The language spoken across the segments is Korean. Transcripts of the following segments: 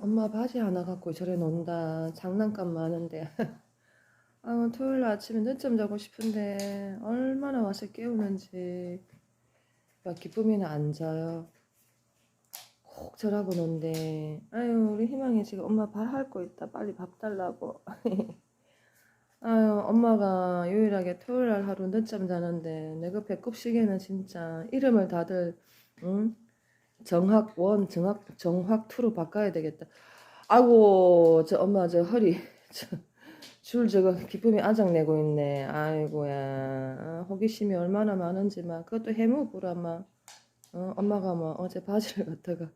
엄마 바지 하나 갖고 저래 논다. 장난감 많은데. 아, 토요일 아침에 늦잠 자고 싶은데 얼마나 와서 깨우는지. 막 기쁨이는 안 자요. 꼭 저라고 논대. 아유, 우리 희망이 지금 엄마 밥 할 거 있다. 빨리 밥 달라고. 아유, 엄마가 유일하게 토요일 날 하루 늦잠 자는데 내가 배꼽 시계는 진짜 이름을 다들 응? 정학 원, 정학 정학 투로 바꿔야 되겠다. 아이고, 저 엄마 저 허리 저, 줄 저거 기쁨이 아작내고 있네. 아이고야. 아, 호기심이 얼마나 많은지 막 그것도 막 어, 엄마가 뭐 어제 바지를 갖다가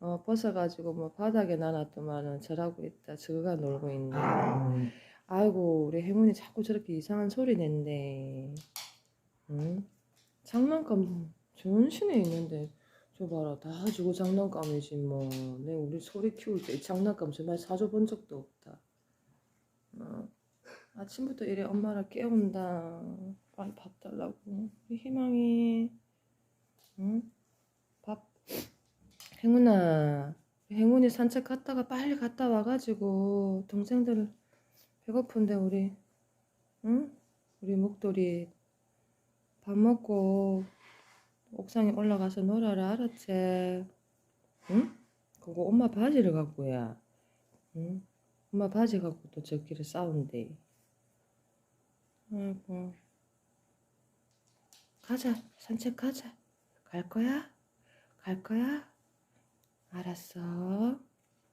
어, 벗어가지고 뭐 바닥에 놔놨더만은 저라고 있다. 저거가 놀고 있네. 아이고 우리 행운이 자꾸 저렇게 이상한 소리 낸대. 응? 장난감 전신에 있는데 저 봐라 다 주고 장난감이지 뭐. 내 우리 소리 키울 때이 장난감 정말 사줘 본 적도 없다. 어. 아침부터 이래 엄마를 깨운다. 빨리 밥 달라고. 우리 희망이. 응? 밥. 행운아. 행운이 산책 갔다가 빨리 갔다 와가지고 동생들 배고픈데 우리 응? 우리 목도리 밥 먹고 옥상에 올라가서 놀아라 알았지? 응? 그거 엄마 바지를 갖고 야 응? 엄마 바지 갖고 또 저끼리 싸운대 아이고 가자 산책 가자 갈 거야? 갈 거야? 알았어